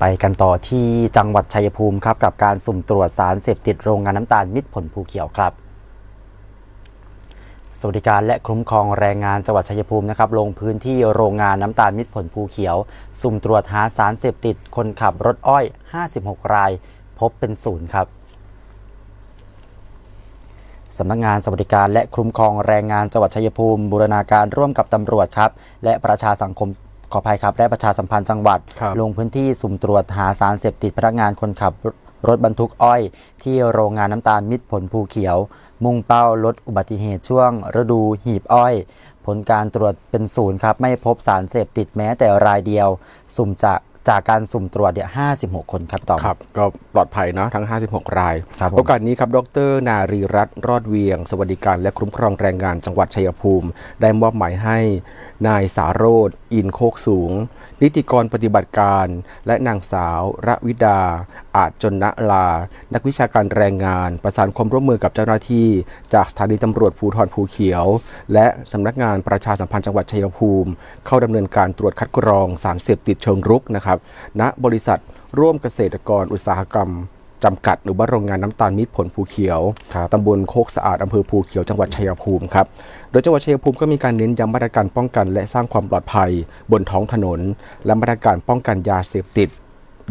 ไปกันต่อที่จังหวัดชัยภูมิครับกับการสุ่มตรวจสารเสพติดโรงงานน้ำตาลมิตรผลภูเขียวครับ สวัสดิการและคุ้มครองแรงงานจังหวัดชัยภูมินะครับลงพื้นที่โรงงานน้ำตาลมิตรผลภูเขียว สุ่มตรวจหาสารเสพติดคนขับรถอ้อย 56 ราย พบเป็นศูนย์ครับสำนักงานสวัสดิการและคุ้มครองแรงงานจังหวัดชัยภูมิบูรณาการร่วมกับตำรวจครับ และประชาสังคม ขออภัยครับและประชาสัมพันธ์จังหวัดครับลงพื้นที่สุ่มตรวจหาสารเสพติดพนักงานคนขับรถบรรทุกอ้อย ที่โรงงานน้ำตาลมิตรผลภูเขียว มุ่งเป้าลดอุบัติเหตุช่วง ฤดูหีบอ้อย ผลการตรวจเป็นศูนย์ครับ ไม่พบสารเสพติดแม้แต่รายเดียว สุ่มจาก จากการสุ่มตรวจเนี่ย56คนครับต่อม ครับก็ปลอดภัยเนาะทั้ง 56 รายครับผม โอกาสนี้ครับดร นารีรัตน์รอดเวียง สวัสดิการและคุ้มครองแรงงานจังหวัดชัยภูมิ ได้มอบหมายให้นายสาโรธอินโคกสูง นิติกรปฏิบัติการ และนางสาวระวิดา อาจจนนะลา นักวิชาการแรงงาน ประสานความร่วมมือกับเจ้าหน้าที่ จากสถานีตำรวจภูธรภูเขียว และสำนักงานประชาสัมพันธ์จังหวัดชัยภูมิ เข้าดำเนินการตรวจคัดกรองสารเสพติดเชิงรุกนะครับณบริษัทร่วมเกษตรกรอุตสาหกรรมจำกัดหรือว่าโรงงานน้ำตาลมิตรผลภูเขียวครับตำบลโคกสะอาดอำเภอภูเขียว จังหวัดชัยภูมิครับ โดยจังหวัดชัยภูมิก็มีการเน้นย้ำมาตรการป้องกัน และสร้างความปลอดภัย บนท้องถนน และมาตรการป้องกันยาเสพติด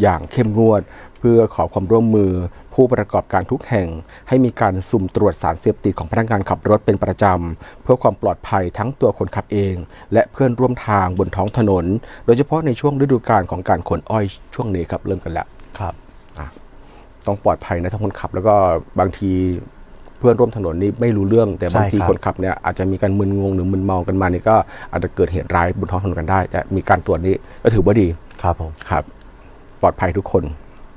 อย่างเข้มงวด เพื่อขอความร่วมมือ ผู้ประกอบการทุกแห่ง ให้มีการสุ่มตรวจสารเสพติดของพนักงานขับรถเป็นประจำ เพื่อความปลอดภัยทั้งตัวคนขับเอง และเพื่อนร่วมทางบนท้องถนน โดยเฉพาะในช่วงฤดูกาลของการขนอ้อยช่วงนี้ครับเริ่มกันแล้วครับต้องปลอดภัยนะทั้งคนขับ แล้วก็บางทีเพื่อนร่วมถนนนี่ไม่รู้เรื่อง แต่บางทีใช่ครับคนขับเนี่ยอาจจะมีการมึนงงหรือมึนเมากันมานี่ก็อาจจะเกิดเหตุร้ายบนท้องถนนกันได้ แต่มีการตรวจนี้ก็ถือว่าดีครับผมครับ ปลอดภัยทุกคน